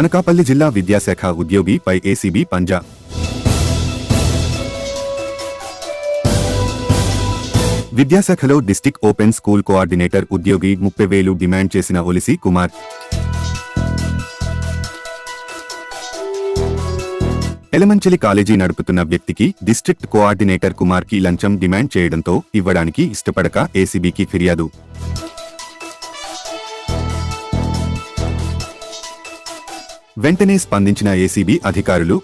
అనకాపల్లి జిల్లా విద్యాశాఖ ఉద్యోగి పై ఏసీబీ పంజా. విద్యాశాఖలో డిస్టిక్ ఓపెన్ స్కూల్ కోఆర్డినేటర్ ఉద్యోగి ముప్పై వేలు డిమాండ్ చేసిన ఒలిసి కుమార్. ఎలమంచలి కాలేజీ నడుపుతున్న వ్యక్తికి డిస్ట్రిక్ట్ కోఆర్డినేటర్ కుమార్కి లంచం డిమాండ్ చేయడంతో ఇవ్వడానికి ఇష్టపడక ఏసీబీకి ఫిర్యాదు. వెంటనే స్పందించిన ఏసీబీ అధికారులు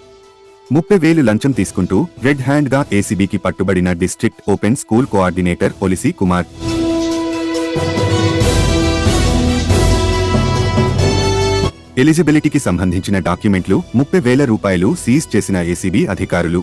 ముప్పై వేలు లంచం తీసుకుంటూ రెడ్ హ్యాండ్గా ఏసీబీకి పట్టుబడిన district open school coordinator Olisi Kumar. ఎలిజిబిలిటీకి సంబంధించిన డాక్యుమెంట్లు ముప్పై వేల రూపాయలు సీజ్ చేసిన ఏసీబీ అధికారులు.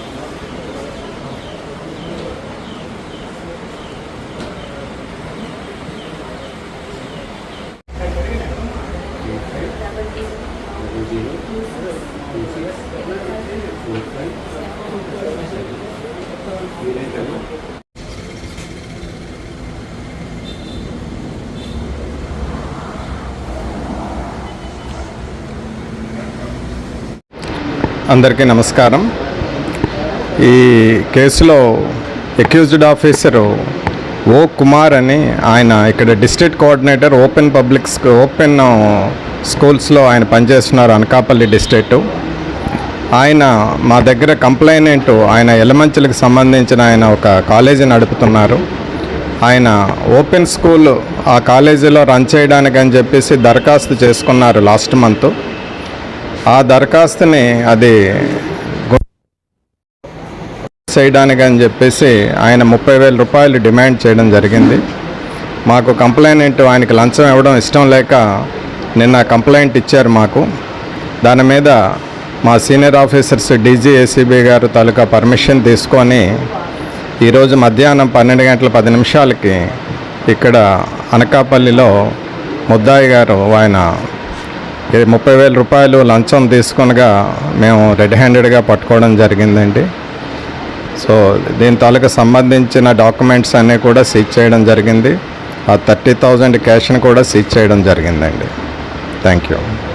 అందరికీ నమస్కారం. ఈ కేసులో అక్యూజ్డ్ ఆఫీసరు ఓ కుమార్ అని ఆయన ఇక్కడ district coordinator open public open స్కూల్స్లో ఆయన పనిచేస్తున్నారు అనకాపల్లి డిస్ట్రిక్ట్. ఆయన మా దగ్గర కంప్లైనెంట్ ఆయన ఎలమంచులకు సంబంధించిన ఆయన ఒక కాలేజీ నడుపుతున్నారు. ఆయన ఓపెన్ స్కూల్ ఆ కాలేజీలో రన్ చేయడానికి అని చెప్పేసి దరఖాస్తు చేసుకున్నారు లాస్ట్ మంత్. ఆ దరఖాస్తుని అది చేయడానికి అని చెప్పేసి ఆయన ముప్పై వేల రూపాయలు డిమాండ్ చేయడం జరిగింది. మాకు కంప్లైంట్ ఆయనకి లంచం ఇవ్వడం ఇష్టం లేక నిన్న కంప్లైంట్ ఇచ్చారు మాకు. దాని మీద మా సీనియర్ ఆఫీసర్స్ డీజీ ఏసీబీ గారు తాలూకా పర్మిషన్ తీసుకొని ఈరోజు మధ్యాహ్నం పన్నెండు గంటల పది నిమిషాలకి ఇక్కడ అనకాపల్లిలో ముద్దాయి గారు ఆయన ముప్పై వేల రూపాయలు లంచం తీసుకునగా మేము రెడ్ హ్యాండెడ్గా పట్టుకోవడం జరిగిందండి. సో దీని తాలూకు సంబంధించిన డాక్యుమెంట్స్ అన్నీ కూడా సీజ్ చేయడం జరిగింది. ఆ థర్టీ థౌజండ్ క్యాష్ని కూడా సీజ్ చేయడం జరిగిందండి. Thank you.